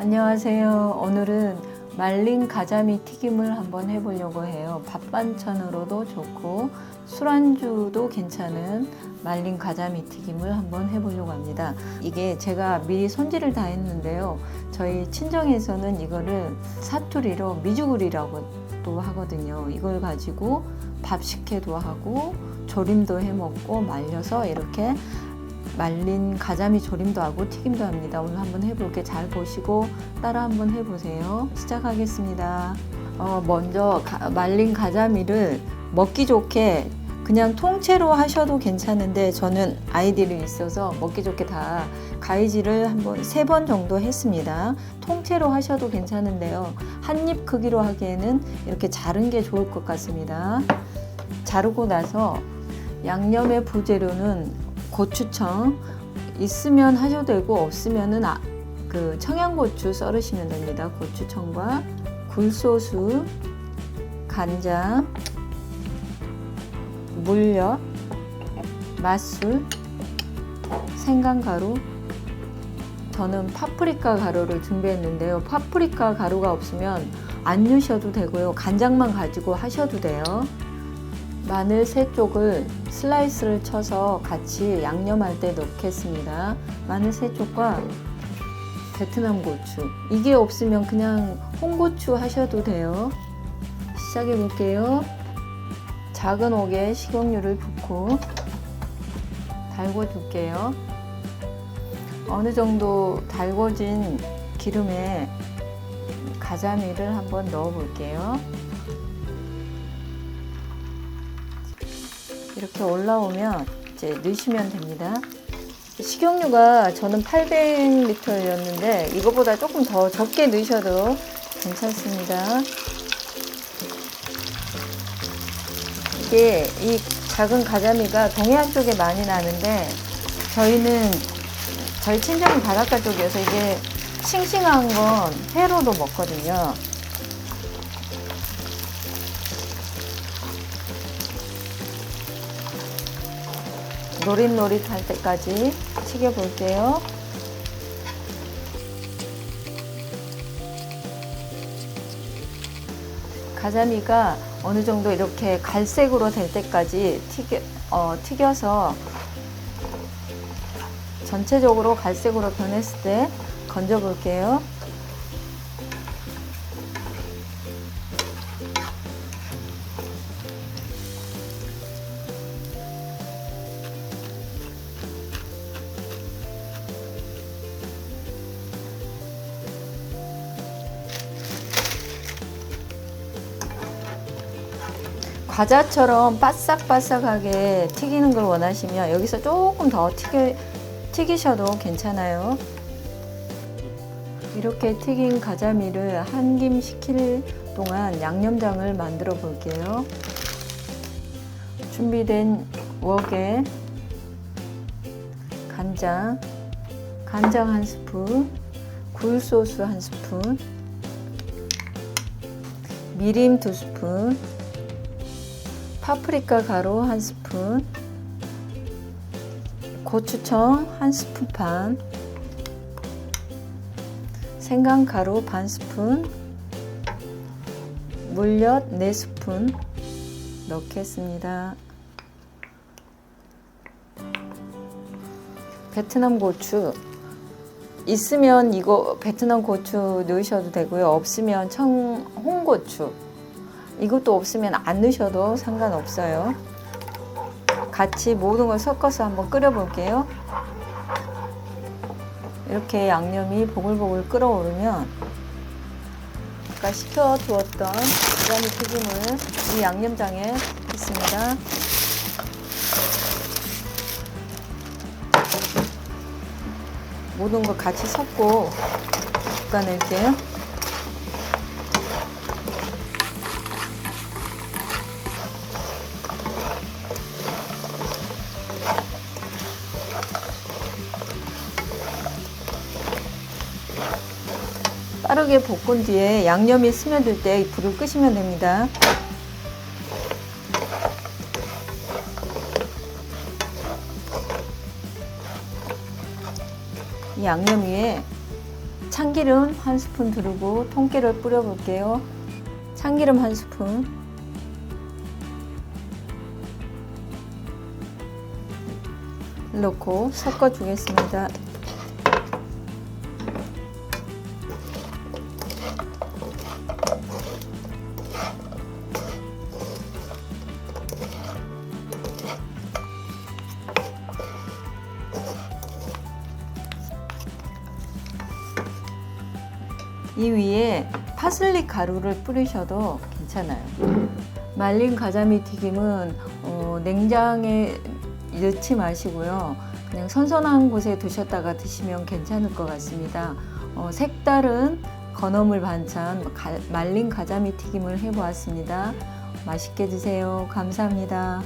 안녕하세요. 오늘은 말린 가자미 튀김을 한번 해보려고 해요. 밥 반찬으로도 좋고 술안주도 괜찮은 말린 가자미 튀김을 한번 해보려고 합니다. 이게 제가 미리 손질을 다 했는데요. 저희 친정에서는 이거를 사투리로 미주구리라고 또 하거든요. 이걸 가지고 밥 식혜도 하고 조림도 해 먹고 말려서 이렇게 말린 가자미 조림도 하고 튀김도 합니다. 오늘 한번 해볼게 잘 보시고 따라 한번 해보세요. 시작하겠습니다. 어, 먼저 가- 말린 가자미를 먹기 좋게 그냥 통째로 하셔도 괜찮은데 저는 아이들이 있어서 먹기 좋게 다 가위질을 한번 세 번 정도 했습니다. 통째로 하셔도 괜찮은데요. 한 입 크기로 하기에는 이렇게 자른 게 좋을 것 같습니다. 자르고 나서 양념의 부재료는 고추청 있으면 하셔도 되고 없으면은 아, 그 청양고추 썰으시면 됩니다. 고추청과 굴소스, 간장, 물엿, 맛술, 생강가루. 저는 파프리카 가루를 준비했는데요. 파프리카 가루가 없으면 안 넣으셔도 되고요. 간장만 가지고 하셔도 돼요. 마늘 세 쪽을 슬라이스를 쳐서 같이 양념할 때 넣겠습니다. 마늘 세 쪽과 베트남 고추. 이게 없으면 그냥 홍고추 하셔도 돼요. 시작해 볼게요. 작은 옥에 식용유를 붓고 달궈 줄게요. 어느 정도 달궈진 기름에 가자미를 한번 넣어 볼게요. 이렇게 올라오면 이제 넣으시면 됩니다. 식용유가 저는 800ml였는데 이거보다 조금 더 적게 넣으셔도 괜찮습니다. 이게 이 작은 가자미가 동해안 쪽에 많이 나는데 저희는 저희 친정은 바닷가 쪽이어서 이게 싱싱한 건 회로도 먹거든요. 노릇노릇할 때까지 튀겨 볼게요. 가자미가 어느 정도 이렇게 갈색으로 될 때까지 튀겨, 어, 튀겨서 전체적으로 갈색으로 변했을 때 건져 볼게요. 과자처럼 바싹바싹하게 튀기는 걸 원하시면 여기서 조금 더 튀겨, 튀기셔도 괜찮아요. 이렇게 튀긴 가자미를 한 김 식힐 동안 양념장을 만들어 볼게요. 준비된 웍에 간장, 간장 한 스푼, 굴소스 한 스푼, 미림 두 스푼, 파프리카 가루 한 스푼, 고추청 한 스푼 반, 생강 가루 반 스푼, 물엿 네 스푼 넣겠습니다. 베트남 고추 있으면 이거 베트남 고추 넣으셔도 되고요. 없으면 청 홍고추 이것도 없으면 안 넣으셔도 상관없어요. 같이 모든 걸 섞어서 한번 끓여 볼게요. 이렇게 양념이 보글보글 끓어오르면 아까 식혀두었던 가자미 튀김을 이 양념장에 넣습니다. 모든 걸 같이 섞고 볶아낼게요. 빠르게 볶은 뒤에 양념이 스며들 때 불을 끄시면 됩니다. 이 양념 위에 참기름 한 스푼 두르고 통깨를 뿌려 볼게요. 참기름 한 스푼. 넣고 섞어 주겠습니다. 이 위에 파슬리 가루를 뿌리셔도 괜찮아요. 말린 가자미 튀김은 어, 냉장에 넣지 마시고요. 그냥 선선한 곳에 두셨다가 드시면 괜찮을 것 같습니다. 어, 색다른 건어물 반찬 가- 말린 가자미 튀김을 해보았습니다. 맛있게 드세요. 감사합니다.